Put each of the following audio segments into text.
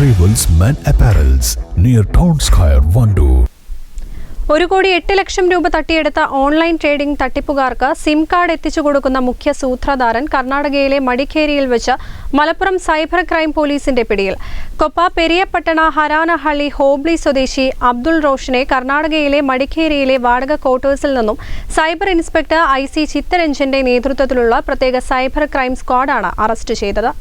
Arrivals Men apparels near Town Square, Vandoor. ഒരു കോടി എട്ട് ലക്ഷം രൂപ തട്ടിയെടുത്ത ഓൺലൈൻ ട്രേഡിംഗ് തട്ടിപ്പുകാർക്ക് സിം കാർഡ് എത്തിച്ചു കൊടുക്കുന്ന മുഖ്യ സൂത്രധാരൻ കർണാടകയിലെ മടിക്കേരിയിൽ വെച്ച് മലപ്പുറം സൈബർ ക്രൈം പോലീസിന്റെ പിടിയിൽ കൊപ്പ പെരിയപ്പട്ടണ ഹരാനഹള്ളി ഹോബ്ലി സ്വദേശി അബ്ദുൾ റോഷനെ കർണാടകയിലെ മടിക്കേരിയിലെ വാടക ക്വാർട്ടേഴ്സിൽ നിന്നും സൈബർ ഇൻസ്പെക്ടർ ഐ സി ചിത്തരഞ്ജന്റെ നേതൃത്വത്തിലുള്ള പ്രത്യേക സൈബർ ക്രൈം സ്ക്വാഡാണ് അറസ്റ്റ് ചെയ്തത്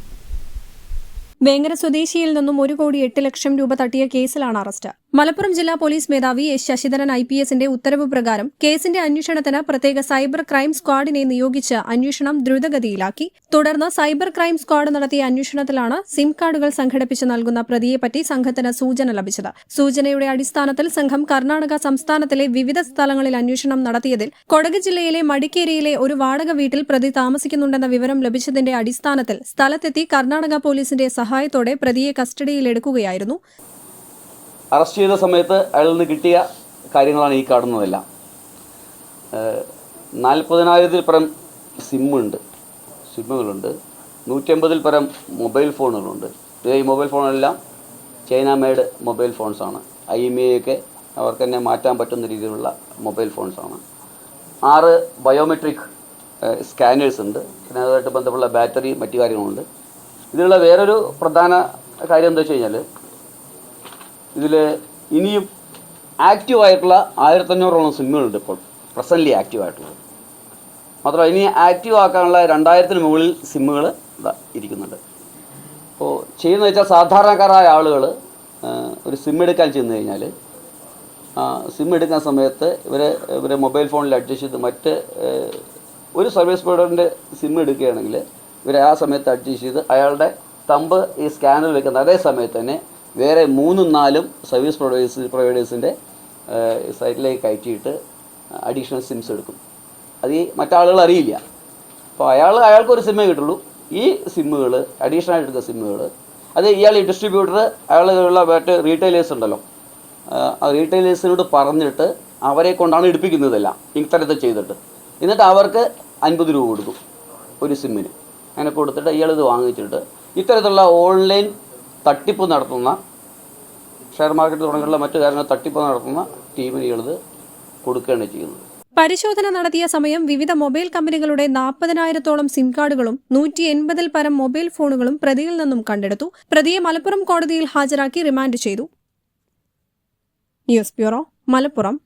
വേങ്ങര സ്വദേശിയിൽ നിന്നും ഒരു കോടി എട്ട് ലക്ഷം രൂപ തട്ടിയ കേസിലാണ് അറസ്റ്റ്. മലപ്പുറം ജില്ലാ പോലീസ് മേധാവി എസ് ശശിധരൻ ഐ പി എസിന്റെ ഉത്തരവ് പ്രകാരം കേസിന്റെ അന്വേഷണത്തിന് പ്രത്യേക സൈബർ ക്രൈം സ്ക്വാഡിനെ നിയോഗിച്ച് അന്വേഷണം ദ്രുതഗതിയിലാക്കി. തുടർന്ന് സൈബർ ക്രൈം സ്ക്വാഡ് നടത്തിയ അന്വേഷണത്തിലാണ് സിം കാർഡുകൾ സംഘടിപ്പിച്ച് നൽകുന്ന പ്രതിയെപ്പറ്റി സംഘത്തിന് സൂചന ലഭിച്ചത്. സൂചനയുടെ അടിസ്ഥാനത്തിൽ സംഘം കർണാടക സംസ്ഥാനത്തിലെ വിവിധ സ്ഥലങ്ങളിൽ അന്വേഷണം നടത്തിയതിൽ കൊടക് ജില്ലയിലെ മടിക്കേരിയിലെ ഒരു വാടക വീട്ടിൽ പ്രതി താമസിക്കുന്നുണ്ടെന്ന വിവരം ലഭിച്ചതിന്റെ അടിസ്ഥാനത്തിൽ സ്ഥലത്തെത്തി കർണാടക പോലീസിന്റെ സഹായത്തോടെ പ്രതിയെ കസ്റ്റഡിയിലെടുക്കുകയായിരുന്നു. അറസ്റ്റ് ചെയ്ത സമയത്ത് അയാളിൽ നിന്ന് കിട്ടിയ കാര്യങ്ങളാണ് ഈ കാണുന്നതെല്ലാം. നാൽപ്പതിനായിരത്തിൽ പരം സിമ്മുണ്ട്. സിമ്മുകളുണ്ട്. നൂറ്റമ്പതിൽ പരം മൊബൈൽ ഫോണുകളുണ്ട്. ഈ മൊബൈൽ ഫോണെല്ലാം ചൈന മെയ്ഡ് മൊബൈൽ ഫോൺസാണ്. ഐ എം ഒക്കെ അവർക്ക് തന്നെ മാറ്റാൻ പറ്റുന്ന രീതിയിലുള്ള മൊബൈൽ ഫോൺസാണ്. ആറ് ബയോമെട്രിക് സ്കാനേഴ്സ് ഉണ്ട് പിന്നെ അതുമായിട്ട് ബന്ധപ്പെട്ട ബാറ്ററി മറ്റു കാര്യങ്ങളുണ്ട്. ഇതിലുള്ള വേറൊരു പ്രധാന കാര്യം എന്താ വെച്ച് കഴിഞ്ഞാൽ ഇതിൽ ഇനിയും ആക്റ്റീവ് ആയിട്ടുള്ള ആയിരത്തഞ്ഞൂറോളം സിനിമകളുണ്ട് ഇപ്പോൾ. പ്രസന്റ്ലി ആക്റ്റീവ് ആയിട്ടുള്ളത് മാത്രമല്ല ഇനി ആക്റ്റീവ് ആക്കാനുള്ള രണ്ടായിരത്തിന് മുകളിൽ സിമ്മുകൾ ഇരിക്കുന്നുണ്ട്. അപ്പോൾ ചെയ്യുന്ന വെച്ചാൽ സാധാരണക്കാരായ ആളുകൾ ഒരു സിം എടുക്കാൻ ചെന്ന് കഴിഞ്ഞാൽ സിം എടുക്കുന്ന സമയത്ത് ഇവർ ഇവരെ മൊബൈൽ ഫോണിൽ അഡ്ജസ്റ്റ് ചെയ്ത് മറ്റ് ഒരു സർവീസ് പ്രൊവൈഡറിന്റെ സിം എടുക്കുകയാണെങ്കിൽ ഇവർ ആ സമയത്ത് അഡ്ജസ്റ്റ് ചെയ്ത് അയാളുടെ തമ്പ് ഈ സ്കാനറിൽ വെക്കുന്ന അതേ സമയത്ത് തന്നെ വേറെ മൂന്നും നാലും സർവീസ് പ്രൊവൈഡേഴ്സ് പ്രൊവൈഡേഴ്സിന്റെ സൈറ്റിലേക്ക് കയറ്റിയിട്ട് അഡീഷണൽ സിംസ് എടുക്കും. അത് ഈ മറ്റാളുകൾ അറിയില്ല. അപ്പോൾ അയാൾ അയാൾക്കൊരു സിമ്മേ കിട്ടുള്ളൂ. ഈ സിമ്മുകൾ അഡീഷണൽ ആയിട്ട് എടുക്കുന്ന സിമ്മുകൾ അത് ഇയാൾ ഈ ഡിസ്ട്രിബ്യൂട്ടർ അയാളുള്ള മറ്റ് റീറ്റെയിലേഴ്സ് ഉണ്ടല്ലോ. ആ റീറ്റെയിലേഴ്സിനോട് പറഞ്ഞിട്ട് അവരെ കൊണ്ടാണ് എടുപ്പിക്കുന്നതെല്ലാം ഇത്തരത്തിൽ ചെയ്തിട്ട്. എന്നിട്ട് അവർക്ക് അൻപത് രൂപ കൊടുക്കും ഒരു സിമ്മിന് അങ്ങനെ കൊടുത്തിട്ട് ഇയാളിത് വാങ്ങിച്ചിട്ട് ഇത്തരത്തിലുള്ള ഓൺലൈൻ തട്ടിപ്പ് നടത്തുന്ന ഷെയർ മാർക്കറ്റ് തുടങ്ങിയുള്ള മറ്റു കാര്യങ്ങൾ തട്ടിപ്പ് നടത്തുന്ന ടീമിന് ഇയാളിത് കൊടുക്കുകയാണ് ചെയ്യുന്നത്. പരിശോധന നടത്തിയ സമയം വിവിധ മൊബൈൽ കമ്പനികളുടെ നാൽപ്പതിനായിരത്തോളം സിം കാർഡുകളും നൂറ്റി എൺപതിൽ പരം മൊബൈൽ ഫോണുകളും പ്രതിയിൽ നിന്നും കണ്ടെടുത്തു. പ്രതിയെ മലപ്പുറം കോടതിയിൽ ഹാജരാക്കി റിമാൻഡ് ചെയ്തു. News bureau Malappuram.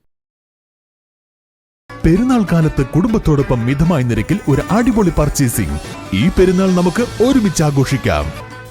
പെരുന്നാൾ കാലത്ത് കുടുംബത്തോടൊപ്പം മിതമായ നിരക്കിൽ ഒരു അടിപൊളി പർച്ചേസിംഗ്. ഈ പെരുന്നാൾ നമുക്ക് ഒരുമിച്ച് ആഘോഷിക്കാം.